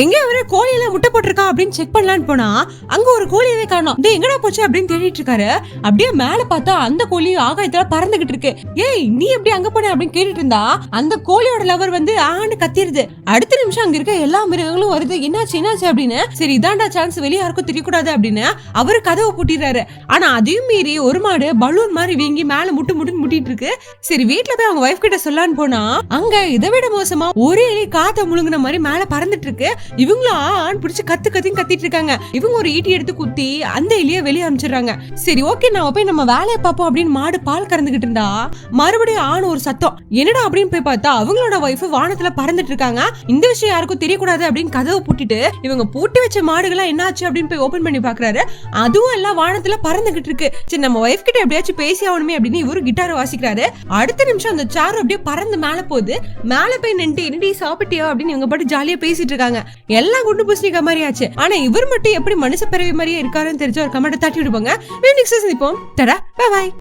எங்க அவரு கோழியில முட்டை போட்டிருக்கா அப்படின்னு செக் பண்ணலான்னு போனா அங்க ஒரு கோழியவே காணும். இந்த எங்கடா போச்சு அப்படின்னு தேடிட்டு இருக்காரு. அப்படியே மேல பார்த்தா அந்த கோழி ஆகாயத்துல பறந்துகிட்டு இருக்கு. ஏய் நீ எப்படி அங்க போன அப்படின்னு கேட்டுட்டு இருந்தா அந்த கோழியோட லவர் வந்து ஆண்டு கத்திருது. அடுத்த நிமிஷம் அங்க இருக்க எல்லா மிருகங்களும் வருது. என்னாச்சு என்னாச்சு அப்படின்னு. சரி இதாண்டா சான்ஸ் வெளியே யாருக்கும் தெரியக்கூடாது அப்படின்னு அவரு கதவை பூட்டிடுறாரு. ஆனா அதையும் மீறி ஒரு மாடு பலூன் மாதிரி வீங்கி மேல முட்டு முட்டுன்னு முட்டிட்டு இருக்கு. சரி வீட்டுல போய் அவங்க ஒய்ஃப் கிட்ட சொல்லான்னு போனா அங்க இதை விட மோசமா ஒரே எலி காத்த முழுங்குன மாதிரி மேல பறந்துட்டு இருக்கு. இவங்களும் ஆண் பிடிச்சி கத்து கத்தின்னு கத்திட்டு இருக்காங்க. இவங்க ஒரு ஈட்டி எடுத்து குத்தி அந்த எலிய வெளியே அனுப்பிச்சிடுறாங்க. சரி ஓகே நான் போய் நம்ம வேலையை பார்ப்போம் அப்படின்னு மாடு பால் கறந்துகிட்டு இருந்தா மறுபடியும் ஆண் ஒரு சத்தம். என்னடா அப்படின்னு போய் பார்த்தா அவங்களோட ஒய்ஃப் வானத்துல பறந்துட்டு இருக்காங்க. இந்த விஷயம் யாருக்கும் தெரியக்கூடாது அப்படின்னு கதவை பூட்டிட்டு இவங்க பூட்டி வச்ச மாடுகள்லாம் என்னாச்சு அப்படின்னு போய் ஓபன் பண்ணி பாக்குறாரு அதுவும் எல்லாம் வானத்துல பறந்துகிட்டு இருக்கு. சரி நம்ம ஒய்ஃப் கிட்ட எப்படியாச்சும் பேசி ஆகணுமே அப்படின்னு இவரு கிட்டார் வாசிக்கிறாரு. அடுத்த நிமிஷம் அந்த சாரு அப்படியே பறந்து மேல போகுது. மேல போய் நின்று என்னடி சாப்பிட்டியா அப்படின்னு இவங்க பாட்டு ஜாலியா பேசிட்டு இருக்காங்க. எல்லாம் குண்டு பூசணிக்க மாதிரி ஆச்சு ஆனா இவர் மட்டும் எப்படி மனுஷ பிறவி மாதிரியே இருக்காருன்னு தெரிஞ்ச ஒரு கமெண்ட் தட்டி விடுவாங்க. நெக்ஸ்ட் சந்திப்போம் தடா பாய்